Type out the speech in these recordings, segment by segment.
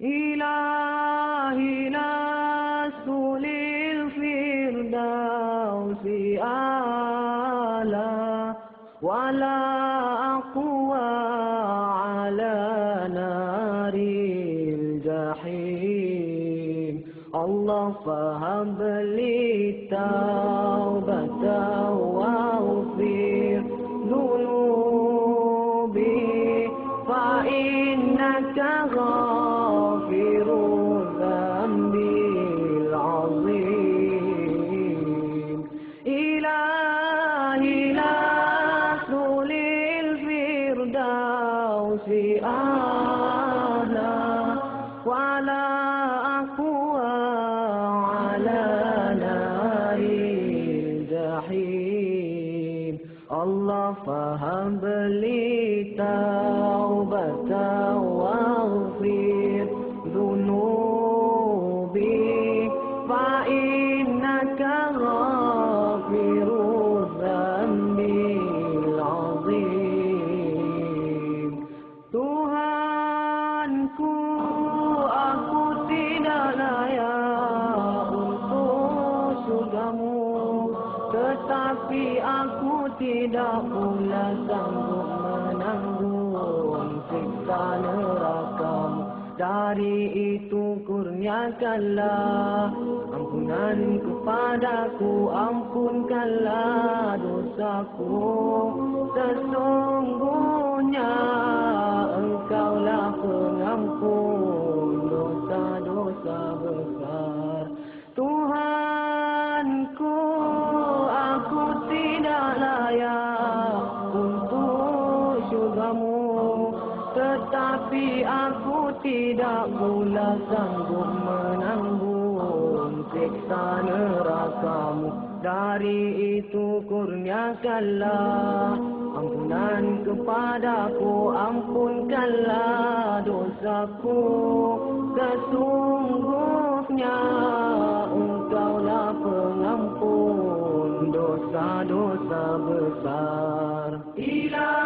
إلهي لست للفردوس أعلى ولا أقوى على نار الجحيم. الله فهب لي توبة للفردوس أعلى ولا أقوى على نار الجحيم الله فهب لي توبة واغفر Tuhanku aku tidak layak untuk surgamu. Tetapi aku tidak pula sanggup menanggung siksa nerakamu. Dari itu kurniakanlah ampunan kepadaku Ampunkanlah dosaku. Sesungguhnya syurgamu Tetapi aku tidak pula sanggup menanggung siksa nerakamu Dari itu kurniakanlah ampunan kepadaku Ampunkanlah dosaku. Sesungguhnya engkaulah pengampun dosa-dosa besar. Ilahi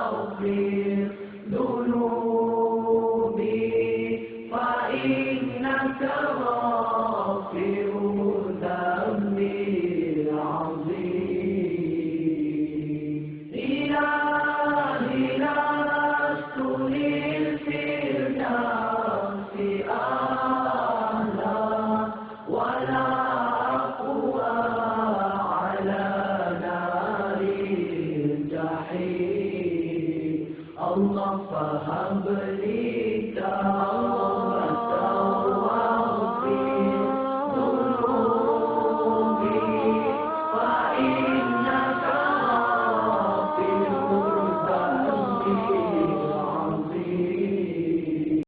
الله فهب لي توبة